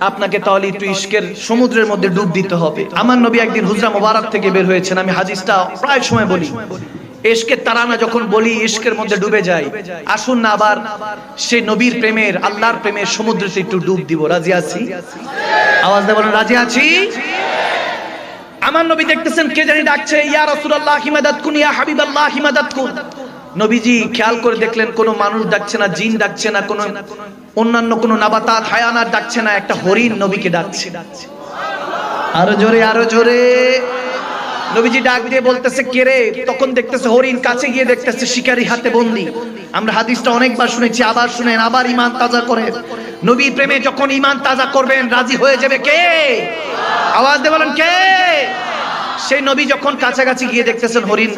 আপনাকে তাহলে একটু ইশকের সমুদ্রের মধ্যে ডুব দিতে হবে। আমার নবী একদিন হুজরা মোবারক থেকে বের হয়েছেন, আমি হাদিসটা প্রায় সময় বলি। ইশকের তারানা যখন বলি, ইশকের মধ্যে ডুবে যাই। আসুন না আবার সেই নবীর প্রেমের, আল্লাহর প্রেমের সমুদ্রতে একটু ডুব দিব। রাজি আছি? আওয়াজ দিয়ে বলেন, রাজি আছি? আমার নবী দেখতেছেন, কে জানি ডাকছে, ইয়া রাসূলুল্লাহ হিমাদাত কুন ইয়া হাবিবাল্লাহ হিমাদাত কুন নবীজি খেয়াল করে দেখলেন কোনো মানুষ ডাকছে না, জিন ডাকছে না, কোনো অন্যান্য কোনো নাবাতাত হায়ানাত ডাকছে না, একটা হরিণ নবীকে ডাকছে। আরও জোরে আরও জোরে। নবীজি ডাক দিয়ে বলতেছে, কে রে? তখন দেখতেছে হরিণ কাছে গিয়ে দেখতেছে শিকারি হাতে বন্দি। আমরা হাদিসটা অনেকবার শুনেছি, আবার শুনেন, আবার ইমান তাজা করেন। নবী প্রেমে যখন ইমান তাজা করবেন, রাজি হয়ে যাবে কে? আওয়াজ দিয়ে বলেন, কে? সেই নবী যখন কাছাকাছি গিয়ে দেখতেছেন হরিণ,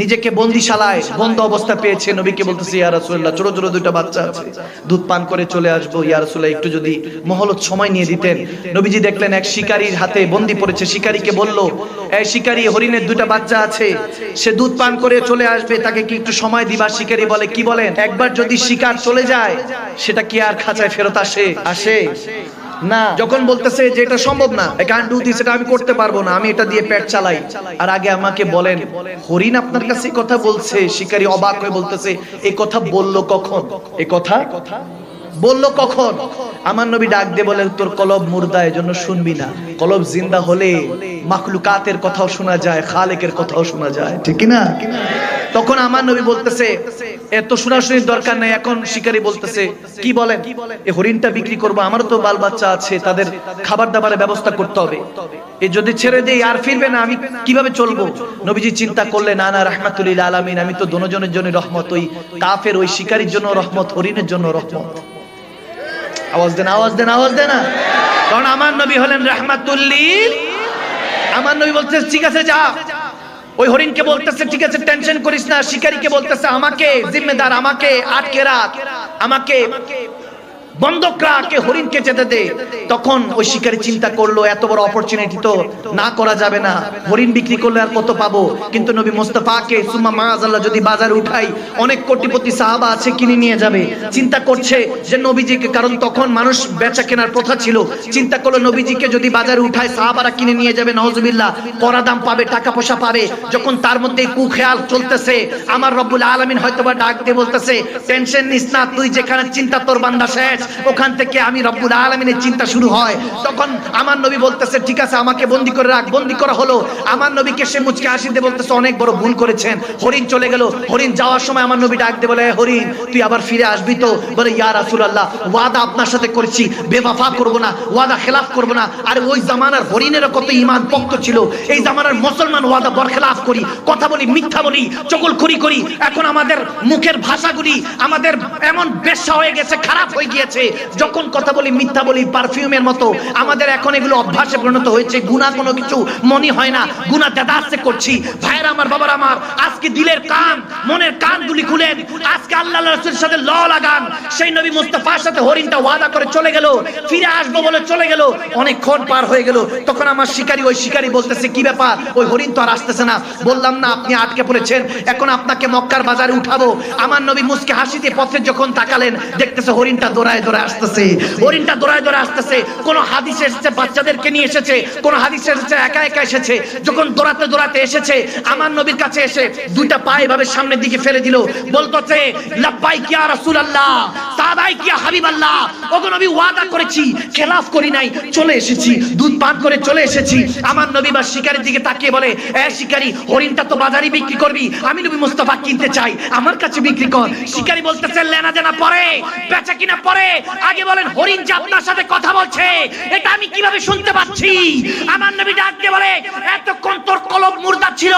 নিজেকে বন্দিশালায় বন্ধ অবস্থা পেয়েছে। নবীকে বলতেছে, ইয়া রাসূলুল্লাহ, ছোট ছোট দুইটা বাচ্চা আছে। দুধ পান করে চলে আসব। ইয়া রাসূলুল্লাহ, একটু যদি মহলত সময় নিয়ে দিতেন। নবীজি দেখলেন, এক শিকারীর হাতে বন্দি পড়েছে। শিকারীকে বলল, এই শিকারী, হরিণের দুইটা বাচ্চা আছে। সে দুধ পান করে চলে আসবে। তাকে কি একটু সময় দিবা? শিকারী বলে, কি বলেন? একবার যদি শিকার চলে যায়, সেটা কি আর খাঁচায় ফেরত আসে? আসে। না, যখন বলতেছে যে এটা সম্ভব না কান ডু দিস এটা আমি করতে পারব না, আমি এটা দিয়ে পেট চালাই। আর আগে আমাকে বলেন, হরিণ আপনার কাছে কথা বলছে, শিকারী অবাক হয়ে বলতেছে এই কথা বলল কখন? এই কথা? বলল কখন? আমার নবী ডাক দিয়ে বলে তোর কলব মুর্দা, এজন্য শুনবি না। কলব জিন্দা হলে মাখলুকাতের কথাও শোনা যায়, খালেকের কথাও শোনা যায়। ঠিক না? তখন আমার নবী বলতেছে, এত শোনাশুনির দরকার নেই, এখন শিকারী বলতেছে। কি বলেন? এই হরিণটা বিক্রি করব, আমারও তো বাল বাচ্চা আছে, তাদের খাবার দাবারের ব্যবস্থা করতে হবে। এ যদি ছেড়ে দেই, আর ফিরবে না, আমি কীভাবে চলবো? নবীজি চিন্তা করলে না না রহমাতুল্লিল আলামিন, আমি তো দোনোজনের জন্য রহমত, ওই কাফের, ওই শিকারীর জন্য রহমত, হরিণের জন্য রহমত। আওয়াজ দেন আওয়াজ দেন আওয়াজ দেন না? কারণ আমার নবী হলেন রহমাতুল্লিল আমার নবী বলছে ঠিক আছে, যা। ওই হরিণকে বলতেছে, ঠিক আছে টেনশন করিস না, শিকারীকে বলতেছে, আমাকে, জিম্মেদার, আমাকে আটকে রাত আমাকে হরিণকে যেতে দে। তখন ওই শিকারী চিন্তা করল, এত বড় অপরচুনিটি তো, না করা যাবে না। হরিণ বিক্রি করলে আর কত পাবো? কিন্তু নবী মোস্তফাকে সুমা মাআজাল্লাহ যদি বাজারে উঠাই, অনেক কোটিপতি সাহাবা আছে, কিনে নিয়ে যাবে। চিন্তা করছে যে নবীজিকে, কারণ তখন মানুষ বেচা কেনার প্রথা ছিল। চিন্তা করল নবীজিকে যদি বাজারে উঠায়, সাহাবারা কিনে নিয়ে যাবে নওয়াজবিল্লাহ কড়া দাম পাবে টাকা পয়সা পাবে। যখন তার মধ্যে কু খেয়াল চলতেছে, আমার রব্বুল আলামিন হয়তোবা ডাক দিয়ে বলতেছে, টেনশন নিস না, তুই যেখানে চিন্তা তোর বান্দা শেষ। ওখান থেকে আমি রব্বুল আলামিনের চিন্তা শুরু হয়। তখন আমার নবী বলতেছে, ঠিক আছে, আমাকে বন্দি করে রাখ, বন্দি করা হলো। আমার নবীকে সে মুচকে হাসিতে বলতেছে, অনেক বড় ভুল করেছেন। হরিণ চলে গেল। হরিণ যাওয়ার সময় আমার নবী ডাক দিয়ে বলে হরিণ, তুই আবার ফিরে আসবি তো? বলে, ইয়া রাসূলুল্লাহ, ওয়াদা আপনার সাথে করেছি। বেওয়াফা করব না, ওয়াদা খেলাফ করব না। আর ওই জামানার হরিণের কত ঈমান পক্ত ছিল। এই জামানার মুসলমান ওয়াদা বরখেলাফ করি, কথা বলি, মিথ্যা বলি চগলখড়ি করি। এখন আমাদের মুখের ভাষাগুলি আমাদের এমন বেশ্যা হয়ে গেছে, খারাপ হয়ে গিয়েছে। যখন কথা বলি, মিথ্যা বলি পারফিউমের মতো, আমাদের এখন এগুলো অভ্যাসে পরিণত হয়েছে, গুণা কোনো কিছু মনে হয় না, গুণা দেদাসে করছি। ভাইরা আমার, বাবার আমার, আজকে দিলের কান, মনের কানগুলি খুলেন, আজকে আল্লাহ রাসূলের সাথে ল লাগান, সেই নবী মুস্তাফার সাথে হরিণটা ওয়াদা করে চলে গেল, ফিরে আসব বলে চলে গেল অনেকক্ষণ পার হয়ে গেল, তখন আমার শিকারী, ওই শিকারী বলতেছে, কি ব্যাপার? ওই হরিণ তো আর আসতেছে না। বললাম, না, আপনি আটকে পড়েছেন, এখন আপনাকে মক্কার বাজারে উঠাবো। আমার নবী মুসকে হাসিতে পথে যখন তাকালেন, দেখতেছে হরিণটা দৌড়ায় আসতেছে। হরিণটা আসতেছে। কোন হাদিস এসেছে, বাচ্চাদেরকে নিয়ে এসেছে? কোন হাদিস এসেছে, একা একা এসেছে? যখন দৌড়াতে দৌড়াতে এসেছে, আমার নবীর কাছে এসে দুইটা পা এভাবে সামনের দিকে ফেলে দিল। বলতেছে লাব্বাই কিয়া রাসূলুল্লাহ সাদাই কিয়া হাবিবাল্লাহ। ওগো নবী, ওয়াদা করেছি, খেলাফ করি নাই, চলে এসেছি, দুধ পান করে চলে এসেছি। আমার নবী বা শিকারীর দিকে তাকিয়ে বলে, এ শিকারী, হরিণটা তো বাজারে বিক্রি করবি, আমি নবী মুস্তাফা কিনতে চাই, আমার কাছে বিক্রি কর। শিকারি বলতেছে, লেনা দেনা পরে, বেচা কিনা পরে। আগে বলেন, হরিণ যে আপনার সাথে কথা বলছে, এটা আমি কীভাবে শুনতে পাচ্ছি? আমার নবী ডাক দিয়ে বলে, এতক্ষণ তোর কলব মুর্দা ছিল,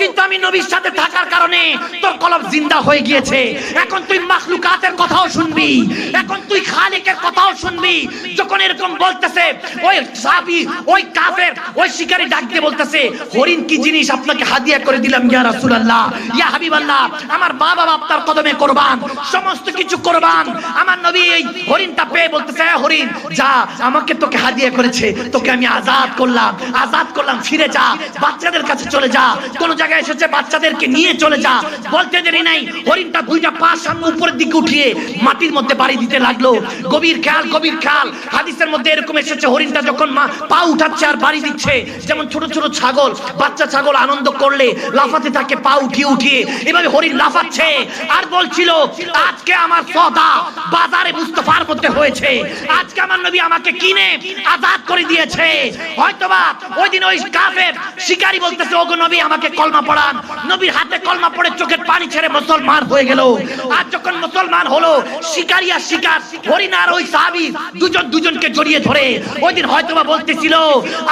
কিন্তু আমি নবীর সাথে থাকার কারণে তোর কলব জিন্দা হয়ে গিয়েছে। এখন তুই মাখলুকাতের কথাও শুনবি, এখন তুই খালিকের কথাও শুনবি। যখন এরকম বলতেছে, ওই সাহাবী, ওই কাফের, ওই শিকারী ডাক দিয়ে বলতেছে, হরিণ কি জিনিস আপনাকে হাদিয়া করে দিলাম, ইয়া রাসূলুল্লাহ? ইয়া হাবিবাল্লাহ, আমার মা বাবা আপনার কদমে কোরবান, সমস্ত কিছু কোরবান। আমার নবী এই হরিণটা পেয়ে বলতেছে "এ হরিণ, যা, আমাকে তোকে হাদিয়া করেছে তোকে আমি আজাদ করলাম। আজাদ করলাম, ফিরে যা। বাচ্চাদের কাছে চলে যা। কোন জায়গায় এসেছে, বাচ্চাদেরকে নিয়ে চলে যা। বলতে দেরি নাই, হরিণটা দুইটা পা সামনে উপরের দিকে উঠিয়ে মাটির মধ্যে বাড়ি দিতে লাগল। গভীর খেয়াল গভীর খেয়াল। হাদিসের মধ্যে এরকম এসেছে, হরিণটা যখন মা পা উঠাচ্ছে আর বাড়ি দিচ্ছে, যেমন ছোট ছোট ছাগল, বাচ্চা ছাগল আনন্দ করলে লাফাতে থাকে, পা উঠিয়ে উঠিয়ে। এভাবে হরিণ লাফাচ্ছে। আর বলছিল, আজকে আমার সদা বাজারে মুস্তফার মধ্যে হয়েছে আজকে আমার নবী আমাকে কিনে আজাদ করে দিয়েছে হয়তোবা ওই দিন ওই কাফের শিকারী বলতেছে ওগো নবী আমাকে কলমা পড়ান নবীর হাতে কলমা পড়ে চোখের পানি ছেড়ে মুসলমান হয়ে গেল আর যখন মুসলমান হলো শিকারী আর শিকার হরিণ আর ওই সাহাবী দুজন দুজনকে জড়িয়ে ধরে ওই দিন হয়তোবা বলতেছিল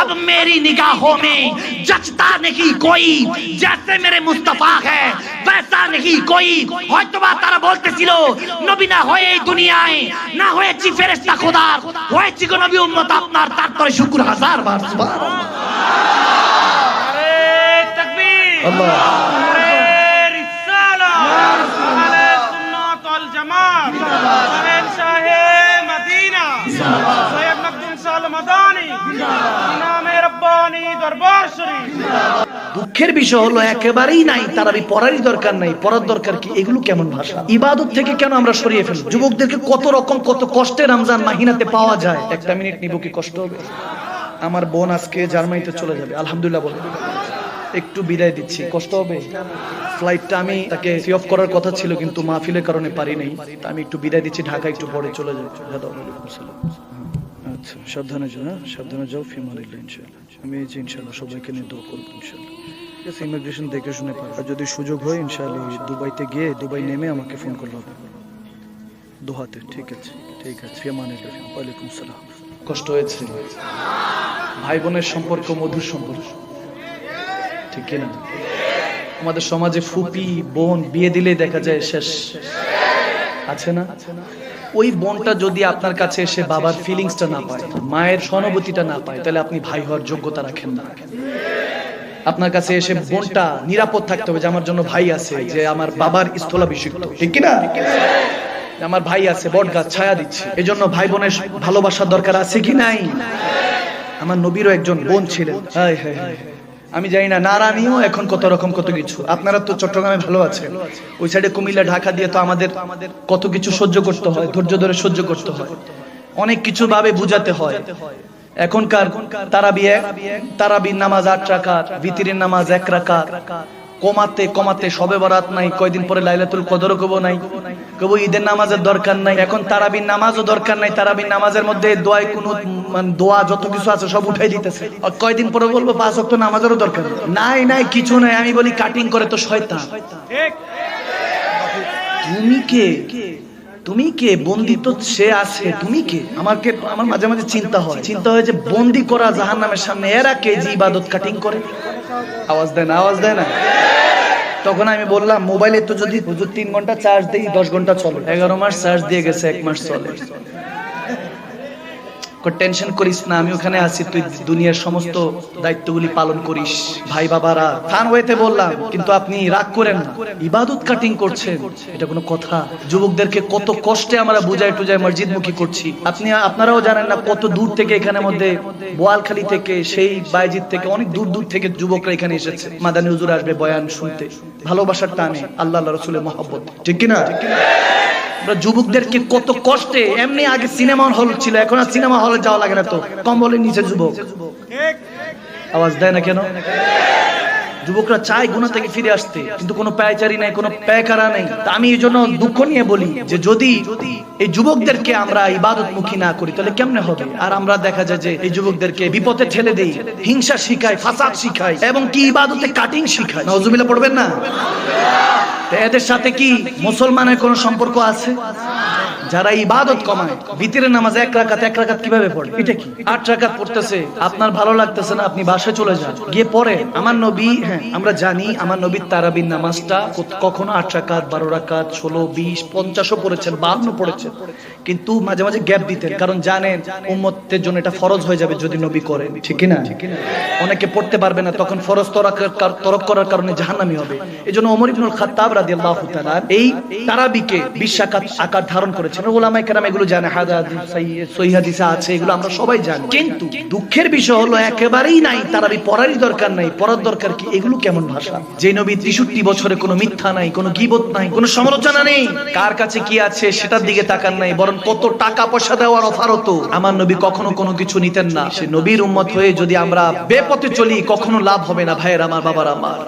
अब मेरी निगाहों में जचता नहीं कोई जैसे मेरे मुस्तफा है वैसा नहीं कोई হয়তোবা তারা বলতেছিল নবী না হয়ে এই দুনিয়ায় না হয়েছি ফেরেশতা খোদার। হয়েছি গো নবী উম্মত আপনার তারপরে শুকুর হাজার বার। সুবহানাল্লাহ নারে তাকবীর আল্লাহ নারে রিসালা নারে দুঃখের বিষয় হলো, একেবারেই নাই, তারাবি পড়ারই দরকার নাই। পড়ার দরকার কি? এগুলো কেমন ভাষা? ইবাদত থেকে কেন আমরা সরিয়ে ফেলব? যুবকদেরকে কত রকম, কত কষ্টে রমজান মাহিনাতে পাওয়া যায়? একটা মিনিট নিব কি কষ্ট হবে? আমার বোন আজকে জার্মানিতে চলে যাবে, আলহামদুলিল্লাহ বলে। একটু বিদায় দিচ্ছি, কষ্ট হবে? ফ্লাইটটা আমি তাকে সি অফ করার কথা ছিল, কিন্তু মাহফিলের কারণে পারি নাই। আমি একটু বিদায় দিচ্ছি ঢাকা একটু পরে চলে আসসালাম। আচ্ছা সাবধানে যাও হ্যাঁ? সাবধানে যাও ফিমাল ইনশাল্লাহ আমি এই যে ইনশাল্লাহ সবাইকে নিয়ে দোয়া করব ইনশাল্লাহ ঠিক আছে ইমিগ্রেশন দেখে শুনে পারো। আর যদি সুযোগ হয় ইনশাল্লাহ দুবাইতে গিয়ে দুবাই নেমে আমাকে ফোন করলে দোহাতে, ঠিক আছে? ঠিক আছে ওয়ালাইকুম সালাম। কষ্ট হয়েছে। ভাই বোনের সম্পর্ক, মধুর সম্পর্ক। ঠিক কিনা আমাদের সমাজে ফুপি, বোন, বিয়ে দিলে দেখা যায় শেষ। আছে না? ওই বোনটা যদি আপনার কাছে এসে বাবার ফিলিংসটা না পায়, মায়ের সহানুভূতিটা না পায়, তাহলে আপনি ভাই হওয়ার যোগ্যতা রাখেন না। আপনার কাছে এসে বোনটা নিরাপদ থাকতে হবে যে আমার জন্য ভাই আছে, যে আমার বাবার স্থলাভিষিক্ত। ঠিক কিনা? আমার ভাই আছে, বট গাছ, ছায়া দিচ্ছে। এই জন্য ভাই বোনের ভালোবাসার দরকার আছে কি নাই? আমার নবীরও একজন বোন ছিলেন। হায় হায় হায়। আমি জানি না নারানিও এখন কত রকম কত কিছু। আপনারা তো চট্টগ্রামে ভালো আছেন। ওই সাইডে কুমিল্লা, ঢাকা দিয়ে তো আমাদের কত কিছু সহ্য করতে হয়, ধৈর্য ধরে সহ্য করতে হয়। অনেক কিছু ভাবে বুঝাতে হয়। এখনকার তারাবি এক, তারাবির নামাজ আট রাকাত, ভিতিরের নামাজ এক রাকাত। কমাতে কমাতে সবে বরাত নাই, কয়দিন পরে লাইলাতুল কদর কব নাই। কব ঈদের নামাজের দরকার নাই। এখন তারাবির নামাজও দরকার নাই। তারাবির নামাজের মধ্যে দোয়াই কোন মানে দোয়া যত কিছু আছে সব উঠাই দিতেছে। কয়দিন পরে বলব পাঁচ ওয়াক্ত নামাজেরও দরকার নাই। নাই কিছু নাই। আমি বলি কাটিং করে তো শয়তান। ঠিক। তুমি কে? তুমি কে? বন্দি তো সে আছে। তুমি কে? আমাকে আমার মাঝে মাঝে চিন্তা হয়। চিন্তা হয় যে বন্দি করা জাহান নামের সামনে এরা কে যে ইবাদত কাটিং করে? আওয়াজ দেয় না আওয়াজ দেয় না? তখন আমি বললাম, মোবাইলে তো যদি তিন ঘণ্টা চার্জ দিই, দশ ঘণ্টা চলে। এগারো মাস চার্জ দিয়ে গেছে, এক মাস চলে। টেনশন করিস না, আমি ওখানে আছি, তুই দুনিয়ার সমস্ত দায়িত্বগুলি পালন করিস। ভাই বাবারা থান হইতে বললাম, কিন্তু আপনি রাগ করেন ইবাদত কাটিং করছেন, এটা কোনো কথা। যুবকদেরকে কত কষ্টে আমরা বুঝাই টুজাই মসজিদ মুখী করছি। আপনি, আপনারাও জানেন না কত দূর থেকে এখানে মধ্যে বোয়ালখালী থেকে, সেই বাইজিৎ থেকে, অনেক দূর দূর থেকে যুবকরা এখানে এসেছে। মাদানী হুজুর আসবে বয়ান শুনতে, ভালোবাসার টানে আল্লাহ রসুলের মহব্বত। ঠিক কিনা? আমরা যুবকদেরকে কত কষ্টে এমনি আগে সিনেমা হল ছিল এখন আর সিনেমা হলে যাওয়া লাগে না তো। কম্বলের নিচে যুবক। আওয়াজ দেয় না কেন? যুবকরা চায় গুণা থেকে ফিরে আসতে, কিন্তু কোনো পায়চারি নাই, কোনো প্যাকারা নেই। তা আমি এই জন্য দুঃখ নিয়ে বলি যে যদি এই যুবকদেরকে আমরা ইবাদত মুখী না করি, তাহলে কেমনে হবে? আর আমরা দেখা যায় যে এই যুবকদেরকে বিপদে ঠেলে দেই, হিংসা শিখাই ফাসাদ শিখাই এবং কি ইবাদতে কাটিং শিখাই নজুবিল্লা পড়বেন না? এদের সাথে কি মুসলমানের কোনো সম্পর্ক আছে? যারা ইবাদত কমায় ভিতরে নামাজ এক রাকাত এক রাকাত কীভাবে পড়ে? এটা কি? আট রাকাত পড়তেছে, আপনার ভালো লাগতেছে না, আপনি বাসায় চলে যান। গিয়ে পড়ে, আমার নবী হ্যাঁ আমরা জানি আমার নবীর তারাবির নামাজটা কখনো আট রাকাত, বারো রাকাত, ষোলো, বিশ, পঞ্চাশও পড়েছেন বাহান্ন পড়েছেন। কিন্তু মাঝে মাঝে গ্যাপ দিতেন, কারণ জানেন, উম্মতের জন্য এটা ফরজ হয়ে যাবে যদি নবী করেন, ঠিক না অনেকে পড়তে পারবে না, তখন ফরজ তরক করার কারণে জাহান্নামি হবে। এই জন্য ওমর ইবনুল খাত্তাব রাদিয়াল্লাহু তাআলা এই তারাবিকে বিশ রাকাত আকার ধারণ করেছেন। ওলামাই কেরাম এগুলো জানে আছে, এগুলো আমরা সবাই জানি। কিন্তু দুঃখের বিষয় হলো একেবারেই নাই পড়ারই দরকার নাই, পড়ার দরকার কি? এগুলো কেমন ভাষা? যে নবী বছরে কোনো মিথ্যা নাই, কোনো গিবত নাই, কোনো সমালোচনা নেই, কার কাছে কি আছে সেটার দিকে তাকান নাই, বরং কত টাকা পয়সা দেওয়ার অফার হতো আমার নবী কখনো কোনো কিছু নিতেন না। সে নবীর উম্মত হয়ে যদি আমরা বেপথে চলি, কখনো লাভ হবে না, ভাইয়ের, আমার, বাবার, আমার।